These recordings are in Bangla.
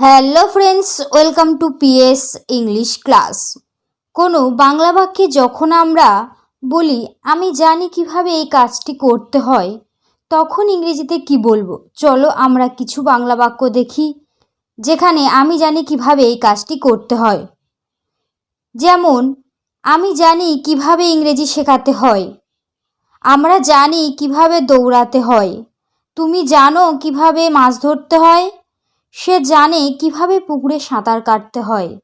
Hello friends welcome to PS English class কোনো বাংলা বাক্যে যখন আমরা বলি, আমি জানি কীভাবে এই কাজটি করতে হয়, তখন ইংরেজিতে কি বলব? চলো আমরা কিছু বাংলা বাক্য দেখি, যেখানে আমি জানি কীভাবে এই কাজটি করতে হয়। যেমন, আমি জানি কীভাবে ইংরেজি শেখাতে হয়। আমরা জানি কীভাবে দৌড়াতে হয়। তুমি জানো কীভাবে মাছ ধরতে হয়? সে জানে কীভাবে পুকুরে সাঁতার কাটতে হয়।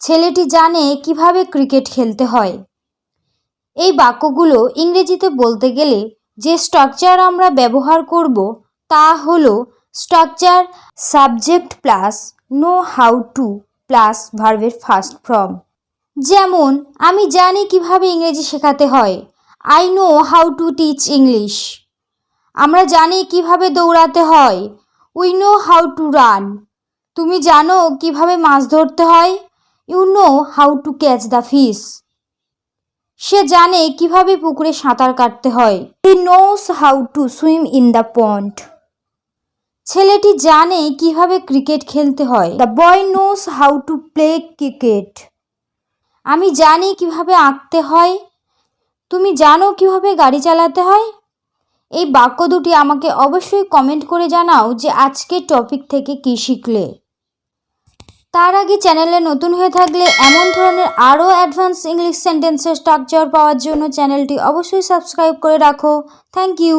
ছেলেটি জানে কীভাবে ক্রিকেট খেলতে হয়। এই বাক্যগুলো ইংরেজিতে বলতে গেলে যে স্ট্রাকচার আমরা ব্যবহার করব তা হলো structure subject plus no how to plus ভার্বের ফার্স্ট ফর্ম। যেমন, আমি জানি কীভাবে ইংরেজি শেখাতে হয়। I know how to teach English. আমরা জানি কীভাবে দৌড়াতে হয়। We know how to run. তুমি জানো কীভাবে মাছ ধরতে হয়? You know how to catch the fish সে জানে কীভাবে পুকুরে সাঁতার কাটতে হয়। He knows how to swim in the pond ছেলেটি জানে কীভাবে ক্রিকেট খেলতে হয়। The boy knows how to play cricket আমি জানি কীভাবে আঁকতে হয়। তুমি জানো কীভাবে গাড়ি চালাতে হয়? এই বাক্য দুটি আমাকে অবশ্যই কমেন্ট করে জানাও যে আজকের টপিক থেকে কী শিখলে। তার আগে চ্যানেলে নতুন হয়ে থাকলে এমন ধরনের আরও অ্যাডভান্স ইংলিশ সেন্টেন্সের স্ট্রাকচার পাওয়ার জন্য চ্যানেলটি অবশ্যই সাবস্ক্রাইব করে রাখো। Thank you.